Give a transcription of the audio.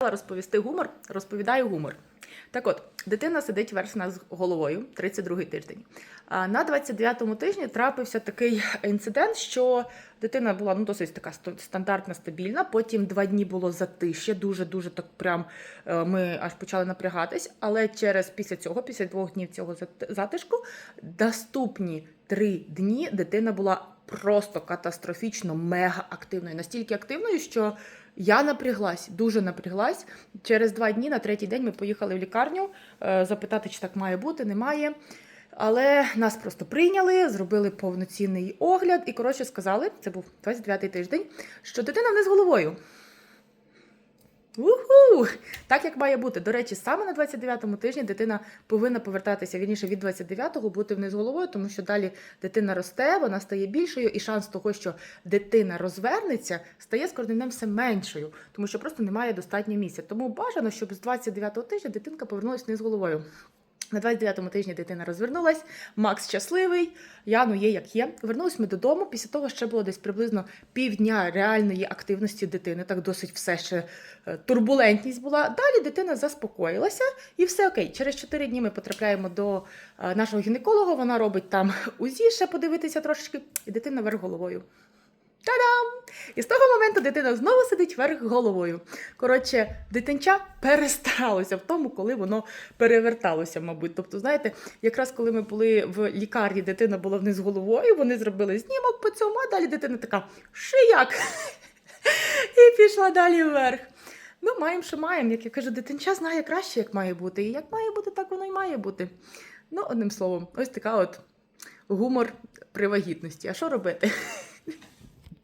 розповісти гумор, розповідаю гумор. Так от, дитина сидить верх нас головою, 32-й тиждень. На 29-му тижні трапився такий інцидент, що дитина була ну, досить така стандартна, стабільна. Потім два дні було затиш'я, дуже-дуже так прям е, ми аж почали напрягатись. Але через після цього, після двох днів цього затишку, наступні три дні дитина була просто катастрофічно мега активною. Настільки активною, що я напряглась, дуже напряглась. Через два дні на третій день ми поїхали в лікарню е, запитати, чи так має бути, немає. Але нас просто прийняли, зробили повноцінний огляд і, коротше, сказали, це був 29-й тиждень, що дитина вниз головою. Уху! Так як має бути. До речі, саме на 29-му тижні дитина повинна повертатися вірніше від 29-го бути вниз головою, тому що далі дитина росте, вона стає більшою, і шанс того, що дитина розвернеться, стає з кожним днем все меншою, тому що просто немає достатньо місця. Тому бажано, щоб з 29-го тижня дитинка повернулася вниз головою. На 29-му тижні дитина розвернулась, Макс щасливий, Яну є як є. Вернулись ми додому. Після того ще було десь приблизно півдня реальної активності дитини. Так досить все ще е, турбулентність була. Далі дитина заспокоїлася і все окей. Через 4 дні ми потрапляємо до е, нашого гінеколога. Вона робить там УЗІ, ще подивитися трошечки, і дитина вверх головою. Та-дам! І з того моменту дитина знову сидить вверх головою. Коротше, дитинча перестаралося в тому, коли воно переверталося, мабуть. Тобто, знаєте, якраз коли ми були в лікарні, дитина була вниз головою, вони зробили знімок по цьому, а далі дитина така шияк. І пішла далі вверх. Ну, маємо, що маємо. Як я кажу, дитинча знає краще, як має бути. І як має бути, так воно і має бути. Ну, одним словом, ось така от гумор при вагітності. А що робити?